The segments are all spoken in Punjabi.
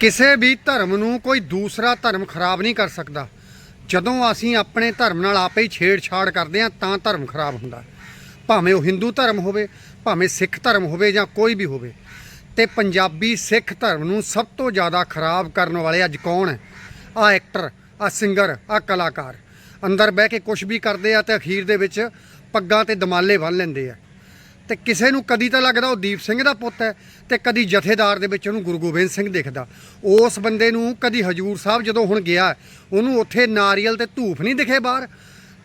ਕਿਸੇ ਵੀ ਧਰਮ ਨੂੰ ਕੋਈ ਦੂਸਰਾ ਧਰਮ ਖਰਾਬ ਨਹੀਂ ਕਰ ਸਕਦਾ। ਜਦੋਂ ਅਸੀਂ ਆਪਣੇ ਧਰਮ ਨਾਲ ਆਪੇ ਹੀ ਛੇੜਛਾੜ ਕਰਦੇ ਹਾਂ, ਤਾਂ ਧਰਮ ਖਰਾਬ ਹੁੰਦਾ। ਭਾਵੇਂ ਉਹ ਹਿੰਦੂ ਧਰਮ ਹੋਵੇ, ਭਾਵੇਂ ਸਿੱਖ ਧਰਮ ਹੋਵੇ ਜਾਂ ਕੋਈ ਵੀ ਹੋਵੇ। ਤੇ ਪੰਜਾਬੀ ਸਿੱਖ ਧਰਮ ਨੂੰ ਸਭ ਤੋਂ ਜ਼ਿਆਦਾ ਖਰਾਬ ਕਰਨ ਵਾਲੇ ਅੱਜ ਕੌਣ ਹੈ? ਆ ਐਕਟਰ ਆ ਸਿੰਗਰ ਆ ਕਲਾਕਾਰ। ਅੰਦਰ ਬਹਿ ਕੇ ਕੁਝ ਵੀ ਕਰਦੇ ਆ ਤੇ ਅਖੀਰ ਦੇ ਵਿੱਚ ਪੱਗਾਂ ਤੇ ਦਮਾਲੇ ਬੰਨ ਲੈਂਦੇ ਆ। ਤੇ ਕਿਸੇ ਨੂੰ ਕਦੀ ਤਾਂ ਲੱਗਦਾ ਉਹ ਦੀਪ ਸਿੰਘ ਦਾ ਪੁੱਤ ਹੈ ਤੇ ਕਦੀ ਜਥੇਦਾਰ ਦੇ ਵਿੱਚ ਉਹਨੂੰ ਗੁਰੂ ਗੋਬਿੰਦ ਸਿੰਘ ਦਿਖਦਾ। ਉਸ ਬੰਦੇ ਨੂੰ ਕਦੀ ਹਜੂਰ ਸਾਹਿਬ ਜਦੋਂ ਹੁਣ ਗਿਆ, ਉਹਨੂੰ ਉੱਥੇ ਨਾਰੀਅਲ ਤੇ ਧੂਫ ਨਹੀਂ ਦਿਖੇ ਬਾਹਰ।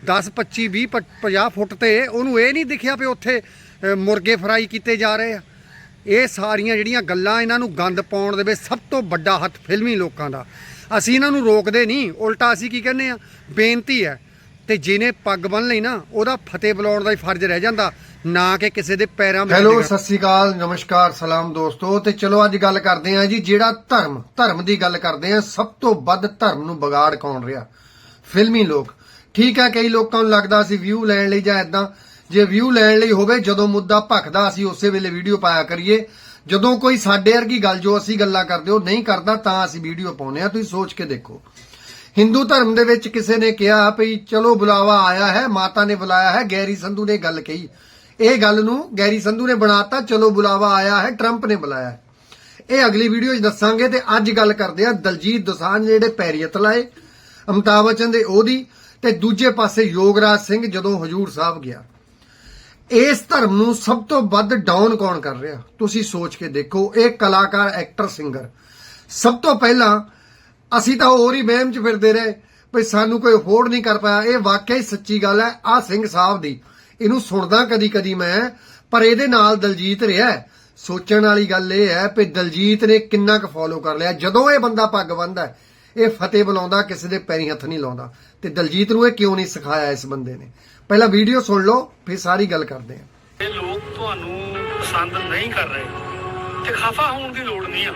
10 25 20 50 ਫੁੱਟ ਤੇ ਉਹਨੂੰ ਇਹ ਨਹੀਂ ਦਿਖਿਆ ਵੀ ਉੱਥੇ ਮੁਰਗੇ ਫਰਾਈ ਕੀਤੇ ਜਾ ਰਹੇ ਆ। ਇਹ ਸਾਰੀਆਂ ਜਿਹੜੀਆਂ ਗੱਲਾਂ ਇਹਨਾਂ ਨੂੰ ਗੰਦ ਪਾਉਣ ਦੇ ਵਿੱਚ ਸਭ ਤੋਂ ਵੱਡਾ ਹੱਥ ਫਿਲਮੀ ਲੋਕਾਂ ਦਾ। ਅਸੀਂ ਇਹਨਾਂ ਨੂੰ ਰੋਕਦੇ ਨਹੀਂ, ਉਲਟਾ ਅਸੀਂ ਕੀ ਕਹਿੰਦੇ ਆ ਬੇਨਤੀ ਹੈ ਤੇ ਜਿਹਨੇ ਪੱਗ ਬੰਨ ਲਈ ਨਾ ਉਹਦਾ ਫਤਿਹ ਬੁਲਾਉਣ ਦਾ ਹੀ ਫਰਜ਼ ਰਹਿ ਜਾਂਦਾ ਨਾ ਕਿ ਕਿਸੇ ਦੇ ਪੈਰਾਂ ਵਿੱਚ ਹੈਲੋ। ਸਤਿ ਸ੍ਰੀ ਅਕਾਲ ਨਮਸਕਾਰ ਸਲਾਮ ਦੋਸਤੋ। ਤੇ ਚਲੋ ਅੱਜ ਗੱਲ ਕਰਦੇ ਹਾਂ ਜੀ ਜਿਹੜਾ ਧਰਮ ਧਰਮ ਦੀ ਗੱਲ ਕਰਦੇ ਹਾਂ ਸਭ ਤੋਂ ਵੱਧ ਧਰਮ ਨੂੰ ਵਿਗਾੜ ਕੌਣ ਰਿਹਾ? ਫਿਲਮੀ ਲੋਕ। ਠੀਕ ਹੈ ਕਈ ਲੋਕਾਂ ਨੂੰ ਲੱਗਦਾ ਸੀ ਵਿਊ ਲੈਣ ਲਈ ਜਾਂ ਇਦਾਂ ਜੇ ਵਿਊ ਲੈਣ ਲਈ ਹੋਵੇ ਜਦੋਂ ਮੁੱਦਾ ਭਖਦਾ ਅਸੀਂ ਉਸੇ ਵੇਲੇ ਵੀਡੀਓ ਪਾਇਆ ਕਰੀਏ। ਜਦੋਂ ਕੋਈ ਸਾਡੇ ਵਰਗੀ ਗੱਲ ਜੋ ਅਸੀਂ ਗੱਲਾਂ ਕਰਦੇ ਉਹ ਨਹੀਂ ਕਰਦਾ ਤਾਂ ਅਸੀਂ ਵੀਡੀਓ ਪਾਉਂਦੇ ਆ ਤੁਸੀਂ ਸੋਚ ਕੇ ਦੇਖੋ। ਹਿੰਦੂ ਧਰਮ ਦੇ ਵਿੱਚ ਕਿਸੇ ਨੇ ਕਿਹਾ ਭਈ ਚਲੋ ਬੁਲਾਵਾ ਆਇਆ ਹੈ, ਮਾਤਾ ਨੇ ਬੁਲਾਇਆ ਹੈ, ਗੈਰੀ ਸੰਧੂ ਨੇ ਗੱਲ ਕਹੀ। ਇਹ ਗੱਲ ਨੂੰ ਗੈਰੀ ਸੰਧੂ ਨੇ ਬਣਾਤਾ, ਚਲੋ ਬੁਲਾਵਾ ਆਇਆ ਹੈ, ਟਰੰਪ ਨੇ ਬੁਲਾਇਆ ਇਹ ਅਗਲੀ ਵੀਡੀਓ 'ਚ ਦੱਸਾਂਗੇ ਤੇ ਅੱਜ ਗੱਲ ਕਰਦੇ ਆ ਦਲਜੀਤ ਦੋਸਾਂਝ ਜਿਹੜੇ ਪੈਰੀਅਤ ਲਾਏ ਅਮਿਤਾਭ ਬੱਚਨ ਦੇ ਉਹਦੀ ਤੇ ਦੂਜੇ ਪਾਸੇ ਯੋਗਰਾਜ ਸਿੰਘ ਜਦੋਂ ਹਜੂਰ ਸਾਹਿਬ ਗਿਆ। ਇਸ ਧਰਮ ਨੂੰ ਸਭ ਤੋਂ ਵੱਧ ਡਾਊਨ ਕੌਣ ਕਰ ਰਿਹਾ? ਤੁਸੀਂ ਸੋਚ ਕੇ ਦੇਖੋ, ਇਹ ਕਲਾਕਾਰ ਐਕਟਰ ਸਿੰਗਰ ਸਭ ਤੋਂ ਪਹਿਲਾਂ ਅਸੀਂ ਤਾਂ ਹੋਰ ਹੀ ਵਹਿਮ 'ਚ ਫਿਰਦੇ ਰਹੇ ਭਈ ਸਾਨੂੰ ਕੋਈ ਅਫੋਰਡ ਨਹੀਂ ਕਰ ਪਾਇਆ। ਇਹ ਵਾਕਿਆ ਹੀ ਸੱਚੀ ਗੱਲ ਹੈ ਆ ਸਿੰਘ ਸਾਹਿਬ ਦੀ। ਇਹਨੂੰ ਸੁਣਦਾ ਕਦੀ ਕਦੀ ਮੈਂ ਪਰ ਇਹਦੇ ਨਾਲ ਦਲਜੀਤ ਰਿਹਾ ਸੋਚਣ ਵਾਲੀ ਗੱਲ ਇਹ ਹੈ ਭਈ ਦਲਜੀਤ ਨੇ ਕਿੰਨਾ ਕੁ ਫੋਲੋ ਕਰ ਲਿਆ। ਜਦੋਂ ਇਹ ਬੰਦਾ ਪੱਗ ਬੰਨਦਾ ਹੈ, ਇਹ ਫਤਿਹ ਬੁਲਾਉਂਦਾ ਕਿਸੇ ਦੇ ਪੈਰੀ ਹੱਥ ਨਹੀਂ ਲਾਉਂਦਾ। ਤੇ ਦਲਜੀਤ ਨੂੰ ਇਹ ਕਿਉਂ ਨਹੀਂ ਸਿਖਾਇਆ ਇਸ ਬੰਦੇ ਨੇ? ਪਹਿਲਾਂ ਵੀਡੀਓ ਸੁਣ ਲਓ ਫਿਰ ਸਾਰੀ ਗੱਲ ਕਰਦੇ ਆ ਇਹ ਲੋਕ ਤੁਹਾਨੂੰ ਪਸੰਦ ਨਹੀਂ ਕਰ ਰਹੇ ਤੇ ਖਫਾ ਹੋਣ ਦੀ ਲੋੜ ਨਹੀਂ ਆ।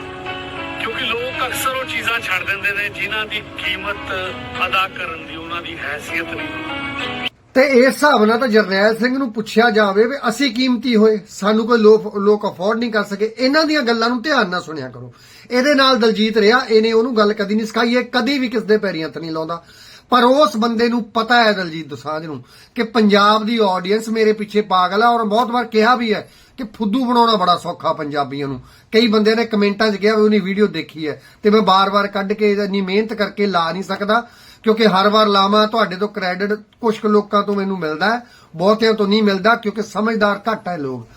ਕਿਉਂਕਿ ਲੋਕ ਅਕਸਰ ਉਹ ਚੀਜ਼ਾਂ ਛੱਡ ਦਿੰਦੇ ਨੇ ਜਿਨ੍ਹਾਂ ਦੀ ਕੀਮਤ ਅਦਾ ਕਰਨ ਦੀ, ਉਹਨਾਂ ਦੀ ਹੈਸੀਅਤ ਨਹੀਂ। ਤੇ ਇਸ ਹਿਸਾਬ ਨਾਲ ਤਾਂ ਜਰਨੈਲ ਸਿੰਘ ਨੂੰ ਪੁੱਛਿਆ ਜਾਵੇ ਵੀ ਅਸੀਂ ਕੀਮਤੀ ਹੋਏ, ਸਾਨੂੰ ਕੋਈ ਲੋਕ ਲੋਕ ਅਫੋਰਡ ਨਹੀਂ ਕਰ ਸਕੇ। ਇਹਨਾਂ ਦੀਆਂ ਗੱਲਾਂ ਨੂੰ ਧਿਆਨ ਨਾਲ ਸੁਣਿਆ ਕਰੋ। ਇਹਦੇ ਨਾਲ ਦਲਜੀਤ ਰਿਹਾ, ਇਹਨੇ ਉਹਨੂੰ ਗੱਲ ਕਦੀ ਨਹੀਂ ਸਿਖਾਈ, ਇਹ ਕਦੀ ਵੀ ਕਿਸ ਦੇ ਪੈਰੀਂ ਹੱਥ ਨਹੀਂ ਲਾਉਂਦਾ। ਪਰ ਉਸ ਬੰਦੇ ਨੂੰ ਪਤਾ ਹੈ ਦਲਜੀਤ ਦੋਸਾਂਝ ਨੂੰ ਕਿ ਪੰਜਾਬ ਦੀ ਆਡੀਅנס ਮੇਰੇ ਪਿੱਛੇ ਪਾਗਲ ਹੈ ਔਰ ਬਹੁਤ ਵਾਰ ਕਿਹਾ ਵੀ ਹੈ ਕਿ ਫੁੱਦੂ ਬਣਾਉਣਾ ਬੜਾ ਸੌਖਾ ਪੰਜਾਬੀਆਂ ਨੂੰ। ਕਈ ਬੰਦੇ ਨੇ ਕਮੈਂਟਾਂ 'ਚ ਕਿਹਾ ਵੀ ਉਹਨੇ ਵੀਡੀਓ ਦੇਖੀ ਹੈ ਤੇ ਮੈਂ ਬਾਰ-ਬਾਰ ਕੱਢ ਕੇ ਇੰਨੀ ਮਿਹਨਤ ਕਰਕੇ ਲਾ ਨਹੀਂ ਸਕਦਾ ਕਿਉਂਕਿ ਹਰ ਵਾਰ ਲਾਵਾਂ, ਤੁਹਾਡੇ ਤੋਂ ਕ੍ਰੈਡਿਟ ਕੁਝ ਲੋਕਾਂ ਤੋਂ ਮੈਨੂੰ ਮਿਲਦਾ ਹੈ, ਬਹੁਤਿਆਂ ਤੋਂ ਨਹੀਂ ਮਿਲਦਾ ਕਿਉਂਕਿ ਸਮਝਦਾਰ ਘੱਟ ਹੈ ਲੋਕ।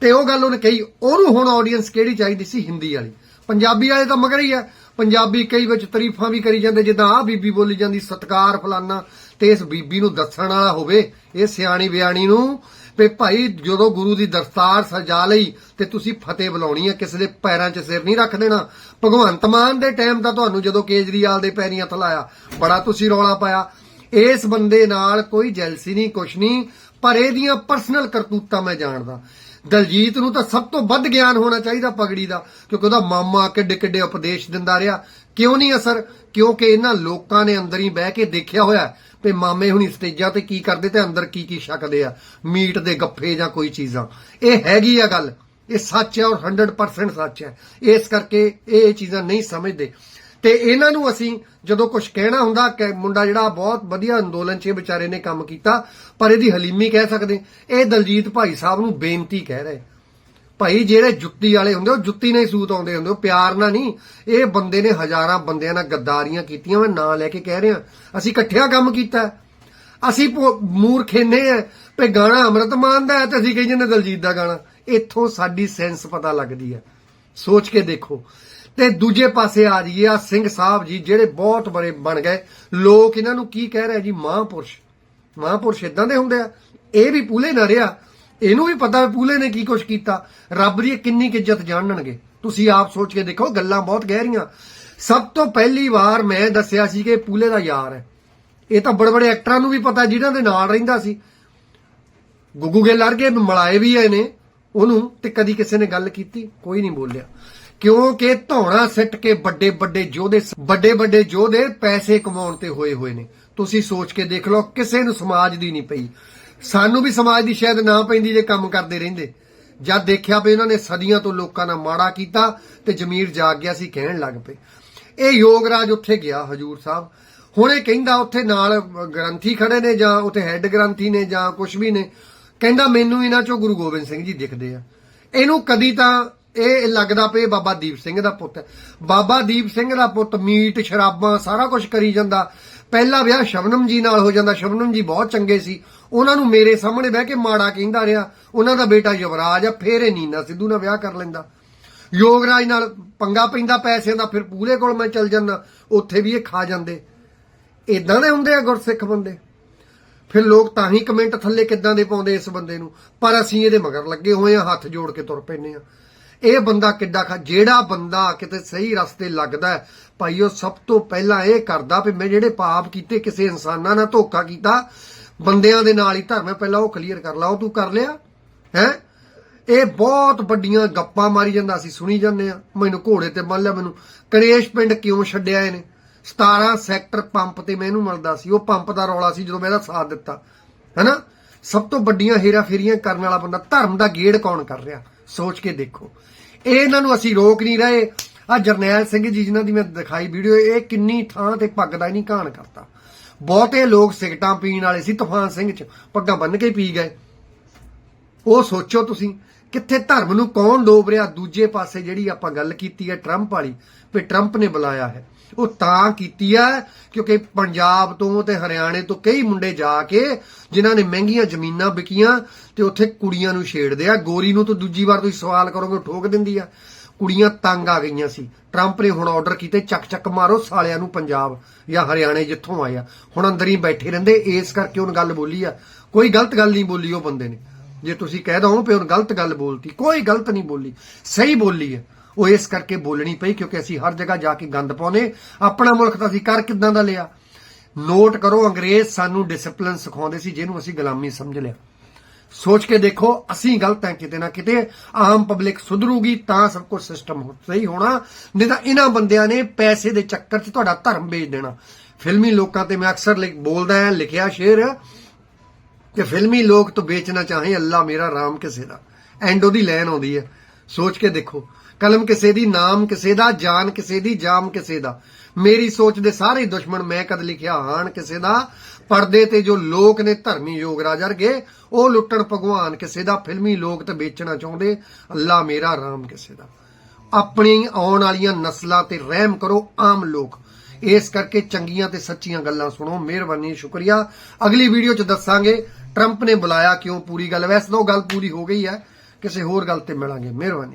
ਤੇ ਉਹ ਗੱਲ ਉਹਨੇ ਕਹੀ, ਉਹਨੂੰ ਹੁਣ ਆਡੀਅנס ਕਿਹੜੀ ਚਾਹੀਦੀ ਸੀ? ਹਿੰਦੀ ਵਾਲੀ। ਪੰਜਾਬੀ ਵਾਲੇ ਤਾਂ ਮਗਰ ਹੀ ਹੈ। ਪੰਜਾਬੀ ਕਈ ਵਿੱਚ ਤਾਰੀਫਾਂ ਵੀ ਕਰੀ ਜਾਂਦੇ, ਜਿੱਦਾਂ ਆਹ ਬੀਬੀ ਬੋਲੀ ਜਾਂਦੀ, ਸਤਕਾਰ ਫਲਾਨਾ, ਤੇ ਇਸ ਬੀਬੀ ਨੂੰ ਦੱਸਣ ਵਾਲਾ ਹੋਵੇ, ਇਹ ਸਿਆਣੀ ਬਿਆਣੀ ਨੂੰ, ਵੀ ਭਾਈ ਜਦੋਂ ਗੁਰੂ ਦੀ ਦਸਤਾਰ ਸਜਾ ਲਈ, ਤੇ ਤੁਸੀਂ ਫਤਿਹ ਬੁਲਾਉਣੀ ਹੈ ਕਿਸੇ ਦੇ ਪੈਰਾਂ 'ਚ ਸਿਰ ਨਹੀਂ ਰੱਖ ਦੇਣਾ। ਭਗਵੰਤ ਮਾਨ ਦੇ ਟਾਈਮ ਦਾ ਤੁਹਾਨੂੰ ਜਦੋਂ ਕੇਜਰੀਵਾਲ ਦੇ ਪੈਰੀਂ ਹੱਥ ਲਾਇਆ, ਬੜਾ ਤੁਸੀਂ ਰੌਲਾ ਪਾਇਆ। ਇਸ ਬੰਦੇ ਨਾਲ ਕੋਈ ਜੈਲਸੀ ਨਹੀਂ, ਕੁਛ ਨਹੀਂ, ਪਰ ਇਹਦੀਆਂ ਪਰਸਨਲ ਕਰਤੂਤਾਂ ਮੈਂ ਜਾਣਦਾ। ਦਲਜੀਤ ਨੂੰ ਤਾਂ ਸਭ ਤੋਂ ਵੱਧ ਗਿਆਨ ਹੋਣਾ ਚਾਹੀਦਾ ਪਗੜੀ ਦਾ, ਕਿਉਂਕਿ ਉਹਦਾ ਮਾਮਾ ਕਿੱਡੇ ਕਿੱਡੇ ਉਪਦੇਸ਼ ਦਿੰਦਾ ਰਿਹਾ। ਕਿਉਂ ਨਹੀਂ ਅਸਰ? ਕਿਉਂਕਿ ਇਹਨਾਂ ਲੋਕਾਂ ਨੇ ਅੰਦਰ ਹੀ ਬਹਿ ਕੇ ਦੇਖਿਆ ਹੋਇਆ ਵੀ ਮਾਮੇ ਹੁਣੀ ਸਟੇਜਾਂ ਤੇ ਕੀ ਕਰਦੇ ਤੇ ਅੰਦਰ ਕੀ ਕੀ ਛਕਦੇ ਆ, ਮੀਟ ਦੇ ਗੱਫੇ ਜਾਂ ਕੋਈ ਚੀਜ਼ਾਂ। ਇਹ ਹੈਗੀ ਆ ਗੱਲ। ਇਹ ਸੱਚ ਹੈ ਔਰ 100% ਸੱਚ ਹੈ। ਇਸ ਕਰਕੇ ਇਹ ਇਹ ਚੀਜ਼ਾਂ ਨਹੀਂ ਸਮਝਦੇ। ਤੇ ਇਹਨਾਂ ਨੂੰ ਅਸੀਂ ਜਦੋਂ ਕੁਝ ਕਹਿਣਾ ਹੁੰਦਾ ਕਿ ਮੁੰਡਾ ਜਿਹੜਾ ਬਹੁਤ ਵਧੀਆ ਅੰਦੋਲਨ 'ਚ ਵਿਚਾਰੇ ਨੇ ਕੰਮ ਕੀਤਾ, ਪਰ ਇਹਦੀ ਹਲੀਮੀ ਕਹਿ ਸਕਦੇ ਇਹ ਦਲਜੀਤ ਭਾਈ ਸਾਹਿਬ ਨੂੰ ਬੇਨਤੀ ਕਹਿ ਰਹੇ। ਭਾਈ, ਜਿਹੜੇ ਜੁੱਤੀ ਵਾਲੇ ਹੁੰਦੇ, ਉਹ ਜੁੱਤੀ ਨਾਲ ਹੀ ਸੂਤ ਆਉਂਦੇ ਹੁੰਦੇ, ਉਹ ਪਿਆਰ ਨਾਲ ਨਹੀਂ। ਇਹ ਬੰਦੇ ਨੇ ਹਜ਼ਾਰਾਂ ਬੰਦਿਆਂ ਨਾਲ ਗੱਦਾਰੀਆਂ ਕੀਤੀਆਂ, ਮੈਂ ਨਾਂ ਲੈ ਕੇ ਕਹਿ ਰਿਹਾ। ਅਸੀਂ ਇਕੱਠਿਆਂ ਕੰਮ ਕੀਤਾ। ਅਸੀਂ ਭੋ- ਮੂਰਖੇਨੇ ਆ ਤੇ ਗਾਣਾ ਅੰਮ੍ਰਿਤ ਮਾਨ ਦਾ ਹੈ ਤੇ ਅਸੀਂ ਕਹੀ ਜਾਂਦੇ ਦਲਜੀਤ ਦਾ ਗਾਣਾ। ਇੱਥੋਂ ਸਾਡੀ ਸੈਂਸ ਪਤਾ ਲੱਗਦੀ ਹੈ। ਸੋਚ ਕੇ ਦੇਖੋ। ਤੇ ਦੂਜੇ ਪਾਸੇ ਆ ਜਾਈਏ ਆ ਸਿੰਘ ਸਾਹਿਬ ਜੀ ਜਿਹੜੇ ਬਹੁਤ ਬੜੇ ਬਣ ਗਏ। ਲੋਕ ਇਹਨਾਂ ਨੂੰ ਕੀ ਕਹਿ ਰਹੇ ਜੀ? ਮਹਾਂਪੁਰਸ਼। ਮਹਾਂਪੁਰਸ਼ ਇਦਾਂ ਦੇ ਹੁੰਦੇ ਆ। ਇਹ ਵੀ ਪੂਲੇ ਨਾ ਰਿਹਾ। ਇਹਨੂੰ ਵੀ ਪਤਾ ਵੀ ਪੂਲੇ ਨੇ ਕੀ ਕੁਛ ਕੀਤਾ। ਰੱਬ ਦੀ ਕਿੰਨੀ ਕੁ ਇੱਜ਼ਤ ਜਾਣਨਗੇ। ਤੁਸੀਂ ਆਪ ਸੋਚ ਕੇ ਦੇਖੋ, ਗੱਲਾਂ ਬਹੁਤ ਗਹਿਰੀਆਂ ਸਭ ਤੋਂ ਪਹਿਲੀ ਵਾਰ ਮੈਂ ਦੱਸਿਆ ਸੀ ਕਿ ਪੂਲੇ ਦਾ ਯਾਰ ਹੈ। ਇਹ ਤਾਂ ਬੜੇ ਬੜੇ ਐਕਟਰਾਂ ਨੂੰ ਵੀ ਪਤਾ, ਜਿਨ੍ਹਾਂ ਦੇ ਨਾਲ ਰਹਿੰਦਾ ਸੀ। ਗੁੱਗੂ ਲੜ ਵਰਗੇ ਮਲਾਏ ਵੀ ਆਏ ਨੇ। ਉਹਨੂੰ ਤੇ ਕਦੀ ਕਿਸੇ ਨੇ ਗੱਲ ਕੀਤੀ? ਕੋਈ ਨਹੀਂ ਬੋਲਿਆ। ਕਿਉਂਕਿ ਧੌਣਾ ਸਿੱਟ ਕੇ ਵੱਡੇ ਵੱਡੇ ਯੋਧੇ ਵੱਡੇ ਵੱਡੇ ਯੋਧੇ ਪੈਸੇ ਕਮਾਉਣ ਤੇ ਹੋਏ ਹੋਏ ਨੇ। ਤੁਸੀਂ ਸੋਚ ਕੇ ਦੇਖ ਲਓ, ਕਿਸੇ ਨੂੰ ਸਮਾਜ ਦੀ ਨਹੀਂ ਪਈ। ਸਾਨੂੰ ਵੀ ਸਮਾਜ ਦੀ ਸ਼ਾਇਦ ਨਾ ਪੈਂਦੀ ਜੇ ਕੰਮ ਕਰਦੇ ਰਹਿੰਦੇ। ਜਦ ਦੇਖਿਆ ਵੀ ਉਹਨਾਂ ਨੇ ਸਦੀਆਂ ਤੋਂ ਲੋਕਾਂ ਨਾਲ ਮਾੜਾ ਕੀਤਾ ਤੇ ਜ਼ਮੀਰ ਜਾਗ ਗਿਆ ਸੀ, ਕਹਿਣ ਲੱਗ ਪਏ। ਇਹ ਯੋਗਰਾਜ ਉੱਥੇ ਗਿਆ, ਹਜੂਰ ਸਾਹਿਬ। ਹੁਣ ਇਹ ਕਹਿੰਦਾ ਉੱਥੇ ਨਾਲ ਗ੍ਰੰਥੀ ਖੜੇ ਨੇ ਜਾਂ ਉੱਥੇ ਹੈੱਡ ਗ੍ਰੰਥੀ ਨੇ ਜਾਂ ਕੁਝ ਵੀ ਨੇ। ਕਹਿੰਦਾ ਮੈਨੂੰ ਇਹਨਾਂ ਚੋਂ ਗੁਰੂ ਗੋਬਿੰਦ ਸਿੰਘ ਜੀ ਦਿਖਦੇ ਆ। ਇਹਨੂੰ ਕਦੀ ਤਾਂ ਇਹ ਲੱਗਦਾ ਪਏ ਬਾਬਾ ਦੀਪ ਸਿੰਘ ਦਾ ਪੁੱਤ ਹੈ। ਬਾਬਾ ਦੀਪ ਸਿੰਘ ਦਾ ਪੁੱਤ ਮੀਟ, ਸ਼ਰਾਬਾਂ, ਸਾਰਾ ਕੁਝ ਕਰੀ ਜਾਂਦਾ। ਪਹਿਲਾ ਵਿਆਹ ਸ਼ਬਨਮ ਜੀ ਨਾਲ ਹੋ ਜਾਂਦਾ। ਸ਼ਬਨਮ ਜੀ ਬਹੁਤ ਚੰਗੇ ਸੀ। ਉਹਨਾਂ ਨੂੰ ਮੇਰੇ ਸਾਹਮਣੇ ਬਹਿ ਕੇ ਮਾੜਾ ਕਹਿੰਦਾ ਰਿਹਾ। ਉਹਨਾਂ ਦਾ ਬੇਟਾ ਯੁਵਰਾਜ ਆ, ਫੇਰ ਇਹ ਨੀਨਾ ਸਿੱਧੂ ਨਾਲ ਵਿਆਹ ਕਰ ਲੈਂਦਾ। ਯੋਗਰਾਜ ਨਾਲ ਪੰਗਾ ਪੈਂਦਾ ਪੈਸਿਆਂ ਦਾ, ਫਿਰ ਪੂਰੇ ਕੋਲ ਮੈਂ ਚੱਲ ਜਾਂਦਾ। ਉੱਥੇ ਵੀ ਇਹ ਖਾ ਜਾਂਦੇ। ਇਦਾਂ ਦੇ ਹੁੰਦੇ ਆ ਗੁਰਸਿੱਖ ਬੰਦੇ। ਫਿਰ ਲੋਕ ਤਾਂ ਹੀ ਕਮੈਂਟ ਥੱਲੇ ਕਿੱਦਾਂ ਦੇ ਪਾਉਂਦੇ ਇਸ ਬੰਦੇ ਨੂੰ? ਪਰ ਅਸੀਂ ਇਹਦੇ ਮਗਰ ਲੱਗੇ ਹੋਏ ਆ ਹੱਥ ਜੋੜ ਕੇ ਤੁਰ ਪੈਨੇ ਆ ਇਹ ਬੰਦਾ ਕਿੱਡਾ ਖਾ ਜਿਹੜਾ ਬੰਦਾ ਕਿਤੇ ਸਹੀ ਰਸਤੇ ਲੱਗਦਾ ਭਾਈ ਉਹ ਸਭ ਤੋਂ ਪਹਿਲਾਂ ਇਹ ਕਰਦਾ ਵੀ ਮੈਂ ਜਿਹੜੇ ਪਾਪ ਕੀਤੇ, ਕਿਸੇ ਇਨਸਾਨਾਂ ਨਾਲ ਧੋਖਾ ਕੀਤਾ, ਬੰਦਿਆਂ ਦੇ ਨਾਲ ਹੀ ਧਰਮ ਹੈ ਪਹਿਲਾਂ ਉਹ ਕਲੀਅਰ ਕਰ ਲਾ, ਉਹ ਤੂੰ ਕਰ ਲਿਆ? ਹੈ? ਇਹ ਬਹੁਤ ਵੱਡੀਆਂ ਗੱਪਾਂ ਮਾਰੀ ਜਾਂਦਾ, ਅਸੀਂ ਸੁਣੀ ਜਾਂਦੇ ਆ ਮੈਨੂੰ ਘੋੜੇ ਤੇ ਮੰਨ ਲਿਆ ਮੈਨੂੰ। ਕਨੇਸ਼ ਪਿੰਡ ਕਿਉਂ ਛੱਡਿਆ ਇਹਨੇ? 17 ਸੈਕਟਰ ਪੰਪ ਤੇ ਮੈਨੂੰ ਮਿਲਦਾ ਸੀ, ਉਹ ਪੰਪ ਦਾ ਰੌਲਾ ਸੀ ਜਦੋਂ ਮੈਂ ਇਹਦਾ ਸਾਥ ਦਿੱਤਾ, ਹੈਨਾ? ਸਭ ਤੋਂ ਵੱਡੀਆਂ ਹੇਰਾ ਫੇਰੀਆਂ ਕਰਨ ਵਾਲਾ ਬੰਦਾ ਧਰਮ ਦਾ ਗੇੜ ਕੌਣ ਕਰ ਰਿਹਾ? ਸੋਚ ਕੇ ਦੇਖੋ। ਇਹ ਇਹਨਾਂ ਨੂੰ ਅਸੀਂ ਰੋਕ ਨਹੀਂ ਰਹੇ। ਆ ਜਰਨੈਲ ਸਿੰਘ ਜੀ ਜਿਨ੍ਹਾਂ ਦੀ ਮੈਂ ਦਿਖਾਈ ਵੀਡੀਓ, ਇਹ ਕਿੰਨੀ ਥਾਂ ਤੇ ਪੱਗ ਦਾ ਹੀ ਨਹੀਂ ਘਾਣ ਕਰਤਾ। ਬਹੁਤੇ ਲੋਕ ਸਿਗਟਾਂ ਪੀਣ ਵਾਲੇ ਸੀ ਤੂਫਾਨ ਸਿੰਘ ਚ, ਪੱਗਾਂ ਬੰਨ ਕੇ ਪੀ ਗਏ। ਉਹ ਸੋਚੋ ਤੁਸੀਂ, ਕਿੱਥੇ ਧਰਮ ਨੂੰ ਕੌਣ ਡੋਬ ਰਿਹਾ? ਦੂਜੇ ਪਾਸੇ ਜਿਹੜੀ ਆਪਾਂ ਗੱਲ ਕੀਤੀ ਹੈ ਟਰੰਪ ਵਾਲੀ, ਵੀ ਟਰੰਪ ਨੇ ਬੁਲਾਇਆ ਹੈ। ਉਹ ਤਾਂ ਕੀਤੀ ਆ, ਕਿਉਂਕਿ ਪੰਜਾਬ ਤੋਂ ਤੇ ਹਰਿਆਣੇ ਤੋਂ ਕਈ ਮੁੰਡੇ ਜਾ ਕੇ ਜਿਨ੍ਹਾਂ ਨੇ ਮਹਿੰਗੀਆਂ ਜ਼ਮੀਨਾਂ ਵਿਕੀਆਂ ਤੇ ਉੱਥੇ ਕੁੜੀਆਂ ਨੂੰ ਛੇੜਦੇ ਆ। ਗੋਰੀ ਨੂੰ ਤਾਂ ਦੂਜੀ ਵਾਰ ਤੁਸੀਂ ਸਵਾਲ ਕਰੋਗੇ, ਉਹ ਠੋਕ ਦਿੰਦੀ ਆ। ਕੁੜੀਆਂ ਤੰਗ ਆ ਗਈਆਂ ਸੀ। ਟਰੰਪ ਨੇ ਹੁਣ ਆਰਡਰ ਕੀਤੇ ਚੱਕ ਚੱਕ ਮਾਰੋ ਸਾਲਿਆਂ ਨੂੰ ਪੰਜਾਬ ਜਾਂ ਹਰਿਆਣੇ ਜਿੱਥੋਂ ਆਏ ਆ। ਹੁਣ ਅੰਦਰ ਹੀ ਬੈਠੇ ਰਹਿੰਦੇ, ਇਸ ਕਰਕੇ ਉਹਨ ਗੱਲ ਬੋਲੀ ਆ। ਕੋਈ ਗਲਤ ਗੱਲ ਨਹੀਂ ਬੋਲੀ ਉਹ ਬੰਦੇ ਨੇ। ਜੇ ਤੁਸੀਂ ਕਹਿ ਦੋ ਵੀ ਉਹਨ ਗਲਤ ਗੱਲ ਬੋਲਤੀ, ਕੋਈ ਗਲਤ ਨਹੀਂ ਬੋਲੀ, ਸਹੀ ਬੋਲੀ ਹੈ। ਉਹ ਇਸ ਕਰਕੇ ਬੋਲਣੀ ਪਈ ਕਿਉਂਕਿ ਅਸੀਂ ਹਰ ਜਗ੍ਹਾ ਜਾ ਕੇ ਗੰਦ ਪਾਉਨੇ ਆਪਣਾ ਮੁਲਕ ਤਾਂ ਅਸੀਂ ਕਰ ਕਿਦਾਂ ਦਾ ਲਿਆ? ਨੋਟ ਕਰੋ, ਅੰਗਰੇਜ਼ ਸਾਨੂੰ ਡਿਸਪਲਿਨ ਸਿਖਾਉਂਦੇ ਸੀ, ਜਿਹਨੂੰ ਅਸੀਂ ਗੁਲਾਮੀ ਸਮਝ ਲਿਆ। ਸੋਚ ਕੇ ਦੇਖੋ, ਅਸੀਂ ਗਲਤ ਹਾਂ ਕਿਤੇ ਨਾ ਕਿਤੇ, ਆਮ ਪਬਲਿਕ ਸੁਧਰੂਗੀ, ਤਾਂ ਸਭ ਕੁਝ ਸਿਸਟਮ ਸਹੀ ਹੋਣਾ। ਨਹੀਂ ਤਾਂ ਇਹਨਾਂ ਬੰਦਿਆਂ ਨੇ ਪੈਸੇ ਦੇ ਚੱਕਰ 'ਚ ਤੁਹਾਡਾ ਧਰਮ ਵੇਚ ਦੇਣਾ। ਫਿਲਮੀ ਲੋਕਾਂ ਤੇ ਮੈਂ ਅਕਸਰ ਬੋਲਦਾ ਹਾਂ, ਲਿਖਿਆ ਸ਼ੇਰ ਕਿ ਫਿਲਮੀ ਲੋਕ ਤੋਂ ਵੇਚਣਾ ਚਾਹੇ ਅੱਲਾ ਮੇਰਾ, ਰਾਮ ਕਿਸੇ ਦਾ। ਐਂਡ ਉਹਦੀ ਲਾਈਨ ਆਉਂਦੀ ਹੈ। ਸੋਚ ਕੇ ਦੇਖੋ। ਕਲਮ ਕਿਸੇ ਦੀ, ਨਾਮ ਕਿਸੇ ਦਾ, ਜਾਨ ਕਿਸੇ ਦੀ, ਜਾਮ ਕਿਸੇ ਦਾ। ਮੇਰੀ ਸੋਚ ਦੇ ਸਾਰੇ ਦੁਸ਼ਮਣ ਮੈਂ ਕਦ ਲਿਖਿਆ? ਹਾਨ ਕਿਸੇ ਦਾ। ਪਰਦੇ ਤੇ ਜੋ ਲੋਕ ਨੇ ਧਰਮੀ ਯੋਗ ਰਾਜਰ ਗਏ ਉਹ ਲੁੱਟਣ ਭਗਵਾਨ ਕਿਸੇ ਦਾ। ਫਿਲਮੀ ਲੋਕ ਤੇ ਵੇਚਣਾ ਚਾਹੁੰਦੇ, ਅੱਲਾ ਮੇਰਾ, ਰਾਮ ਕਿਸੇ ਦਾ। ਆਪਣੀ ਆਉਣ ਵਾਲੀਆਂ ਨਸਲਾਂ ਤੇ ਰਹਿਮ ਕਰੋ ਆਮ ਲੋਕ। ਇਸ ਕਰਕੇ ਚੰਗੀਆਂ ਤੇ ਸੱਚੀਆਂ ਗੱਲਾਂ ਸੁਣੋ। ਮਿਹਰਬਾਨੀ, ਸ਼ੁਕਰੀਆ। ਅਗਲੀ ਵੀਡੀਓ 'ਚ ਦੱਸਾਂਗੇ ਟਰੰਪ ਨੇ ਬੁਲਾਇਆ ਕਿਉਂ ਪੂਰੀ ਗੱਲ। ਵੈਸੇ ਤਾਂ ਉਹ ਗੱਲ ਪੂਰੀ ਹੋ ਗਈ ਹੈ। ਕਿਸੇ ਹੋਰ ਗੱਲ ਤੇ ਮਿਲਾਂਗੇ। ਮਿਹਰਬਾਨੀ।